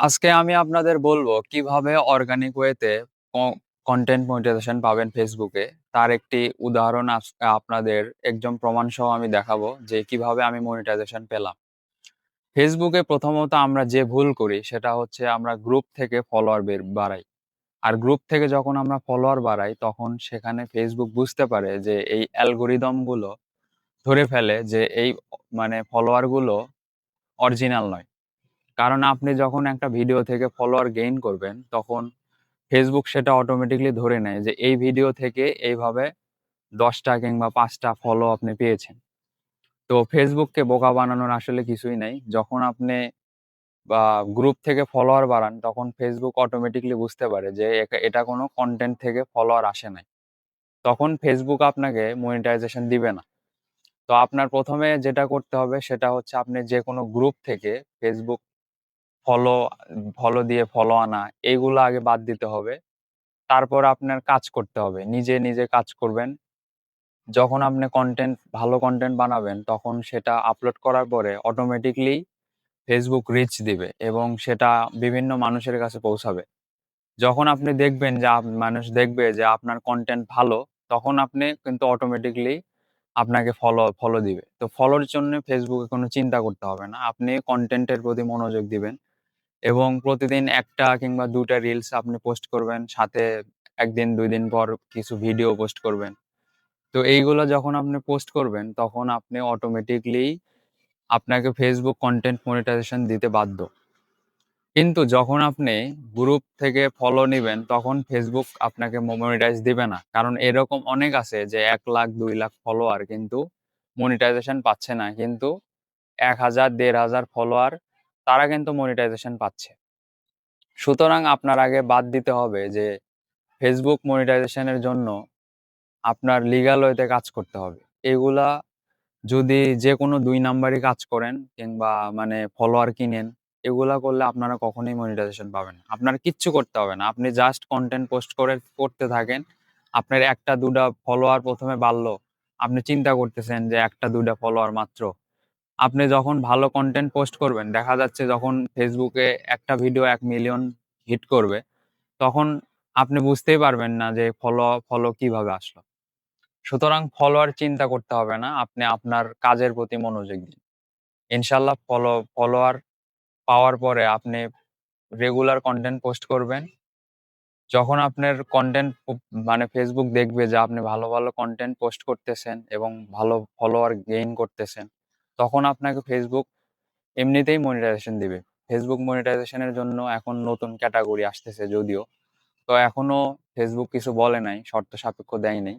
আজকে আমি আপনাদের বলব কীভাবে অর্গানিক ওয়েতে কন্টেন্ট মনিটাইজেশন পাবেন ফেসবুকে তার একটি উদাহরণ আপনাদের একদম প্রমাণ সহ আমি দেখাবো যে কীভাবে আমি মনিটাইজেশন পেলাম। ফেসবুকে প্রথমত আমরা যে ভুল করি সেটা হচ্ছে আমরা গ্রুপ থেকে ফলোয়ার বের, বাড়াই। আর গ্রুপ থেকে যখন আমরা ফলোয়ার বাড়াই তখন সেখানে ফেসবুক বুঝতে পারে যে এই অ্যালগোরিদমগুলো ধরে ফেলে যে এই মানে ফলোয়ারগুলো অরিজিনাল নয়। কারণ আপনি যখন একটা ভিডিও থেকে ফলোয়ার গেইন করবেন, তখন ফেসবুক সেটা অটোমেটিকলি ধরে নেয় যে, এই ভিডিও থেকে এইভাবে দশটা কিংবা পাঁচটা ফলো আপনি পেয়েছেন। তো ফেসবুককে বোকা বানানোর আসলে কিছুই নাই। যখন আপনি বা গ্রুপ থেকে ফলোয়ার বাড়ান, তখন ফেসবুক অটোমেটিকলি বুঝতে পারে যে এটা কোনো কন্টেন্ট থেকে ফলোয়ার আসে নাই। তখন ফেসবুক আপনাকে মনিটাইজেশন দিবে না। তো আপনার প্রথমে যেটা করতে হবে, সেটা হচ্ছে আপনি যে কোনো গ্রুপ থেকে ফেসবুক ফলো ফলো দিয়ে ফলো আনা এইগুলো আগে বাদ দিতে হবে। তারপর আপনার কাজ করতে হবে। নিজে নিজে কাজ করবেন। যখন আপনি কন্টেন্ট ভালো কন্টেন্ট বানাবেন, তখন সেটা আপলোড করার পরে অটোমেটিকলি ফেসবুক রিচ দিবে এবং সেটা বিভিন্ন মানুষের কাছে পৌঁছাবে। যখন আপনি দেখবেন যে মানুষ দেখবে যে আপনার কন্টেন্ট ভালো, তখন আপনি কিন্তু অটোমেটিকলি আপনাকে ফলো ফলো দিবে। তো ফলোর জন্য ফেসবুকে কোনো চিন্তা করতে হবে না। আপনি কন্টেন্টের প্রতি মনোযোগ দিবেন। এবং প্রতিদিন একটা কিংবা দুটা রিলস আপনি পোস্ট করবেন, সাথে একদিন, দুই দিন পর কিছু ভিডিও পোস্ট করবেন। তো এইগুলো যখন আপনি পোস্ট করবেন, তখন আপনি অটোমেটিকলি আপনাকে ফেসবুক কন্টেন্ট মনিটাইজেশন দিতে বাধ্য। কিন্তু যখন আপনি গ্রুপ থেকে ফলো নেবেন, তখন ফেসবুক আপনাকে মনিটাইজ দিবে না। কারণ এরকম অনেক আছে যে এক লাখ, দুই লাখ ফলোয়ার কিন্তু মনিটাইজেশন পাচ্ছে না। কিন্তু এক হাজার, দেড় হাজার ফলোয়ার তারা কিন্তু মনিটাইজেশন পাচ্ছে। সুতরাং আপনার আগে বাদ দিতে হবে যে ফেসবুক মনিটাইজেশনের জন্য আপনার লিগাল ওয়েতে কাজ করতে হবে। এগুলা যদি যে কোনো দুই নাম্বারই কাজ করেন কিংবা মানে ফলোয়ার কিনেন, এগুলা করলে আপনারা কখনোই মনিটাইজেশন পাবেন আপনার কিচ্ছু করতে হবে না। আপনি জাস্ট কন্টেন্ট পোস্ট করে, করতে থাকেন। আপনার একটা দুটা ফলোয়ার প্রথমে বাড়লো। আপনি চিন্তা করতেছেন যে, একটা দুটা ফলোয়ার মাত্র। আপনি যখন ভালো কন্টেন্ট পোস্ট করবেন, দেখা যাচ্ছে যখন ফেসবুকে একটা ভিডিও এক মিলিয়ন হিট করবে, তখন আপনি বুঝতেই পারবেন না যে ফলো ফলো কীভাবে আসলো। সুতরাং ফলোয়ার চিন্তা করতে হবে না, আপনি আপনার কাজের প্রতি মনোযোগ দিন। ইনশাল্লাহ ফলো ফলোয়ার পাওয়ার পরে আপনি রেগুলার কন্টেন্ট পোস্ট করবেন। যখন আপনার কন্টেন্ট মানে ফেসবুক দেখবে যে আপনি ভালো ভালো কন্টেন্ট পোস্ট করতেছেন এবং ভালো ফলোয়ার গেইন করতেছেন তখন আপনাকে ফেসবুক এমনিতেই মনিটাইজেশন দিবে। ফেসবুক মনিটাইজেশনের জন্য এখন নতুন ক্যাটাগরি আসতেছে যদিও। তো এখনও ফেসবুক কিছু বলে নাই, শর্ত সাপেক্ষ দেয় নাই।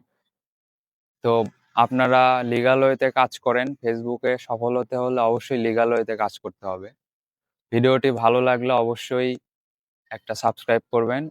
তো আপনারা লিগাল ওয়েতে কাজ করেন ফেসবুকে সফল হতে হলে অবশ্যই লিগাল ওয়েতে কাজ করতে হবে। ভিডিওটি ভালো লাগলে অবশ্যই একটা সাবস্ক্রাইব করবেন।